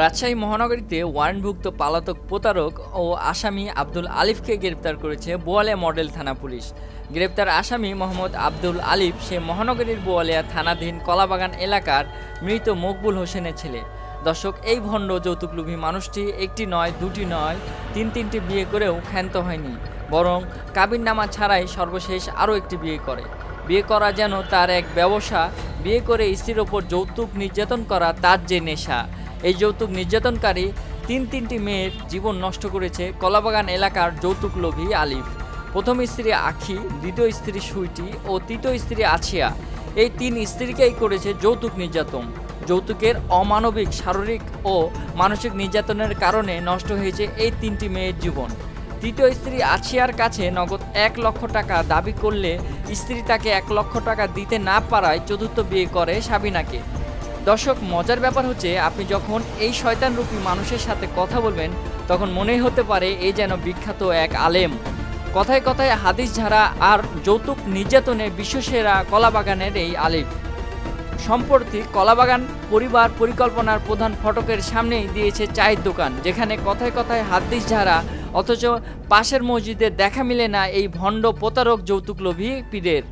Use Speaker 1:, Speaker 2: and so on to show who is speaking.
Speaker 1: রাজশাহী মহানগরীতে ওয়ারেন্টভুক্ত পালাতক প্রতারক ও আসামি আব্দুল আলিফকে গ্রেপ্তার করেছে বোয়ালিয়া মডেল থানা পুলিশ। গ্রেপ্তার আসামি মোহাম্মদ আব্দুল আলিফ, সে মহানগরীর বোয়ালিয়া থানাধীন কলাবাগান এলাকার মৃত মকবুল হোসেনের ছেলে। দর্শক, এই ভণ্ড যৌতুকলোভী মানুষটি একটি নয়, দুটি নয়, তিন তিনটি বিয়ে করেও ক্ষান্ত হয়নি। বরং কাবিননামা ছাড়াই সর্বশেষ আরও একটি বিয়ে করে। বিয়ে করা যেন তার এক ব্যবসা, বিয়ে করে স্ত্রীর ওপর যৌতুক নির্যাতন করা তার যে নেশা। এই যৌতুক নির্যাতনকারী তিন তিনটি মেয়ের জীবন নষ্ট করেছে কলাবাগান এলাকার যৌতুক লোভী আলিফ। প্রথম স্ত্রী আখি, দ্বিতীয় স্ত্রী সুইটি ও তৃতীয় স্ত্রী আছিয়া। এই তিন স্ত্রীকেই করেছে যৌতুক নির্যাতন। যৌতুকের অমানবিক, শারীরিক ও মানসিক নির্যাতনের কারণে নষ্ট হয়েছে এই তিনটি মেয়ের জীবন। তৃতীয় স্ত্রী আছিয়ার কাছে নগদ এক লক্ষ টাকা দাবি করলে স্ত্রী তাকে এক লক্ষ টাকা দিতে না পারায় চতুর্থ বিয়ে করে সাবিনাকে দর্শক, মজার ব্যাপার হচ্ছে আপনি যখন এই শয়তানরূপী মানুষের সাথে কথা বলবেন, তখন মনেই হতে পারে এই যেন বিখ্যাত এক আলেম। কথায় কথায় হাদিস ঝাড়া আর যৌতুক নির্যাতনে বিশ্বসেরা কলাবাগানের এই আলিফ সম্প্রতি কলাবাগান পরিবার পরিকল্পনার প্রধান ফটকের সামনেই দিয়েছে চায়ের দোকান, যেখানে কথায় কথায় হাদিস ঝাড়া, অথচ পাশের মসজিদে দেখা মিলে না এই ভণ্ড প্রতারক যৌতুক লোভী পীরের।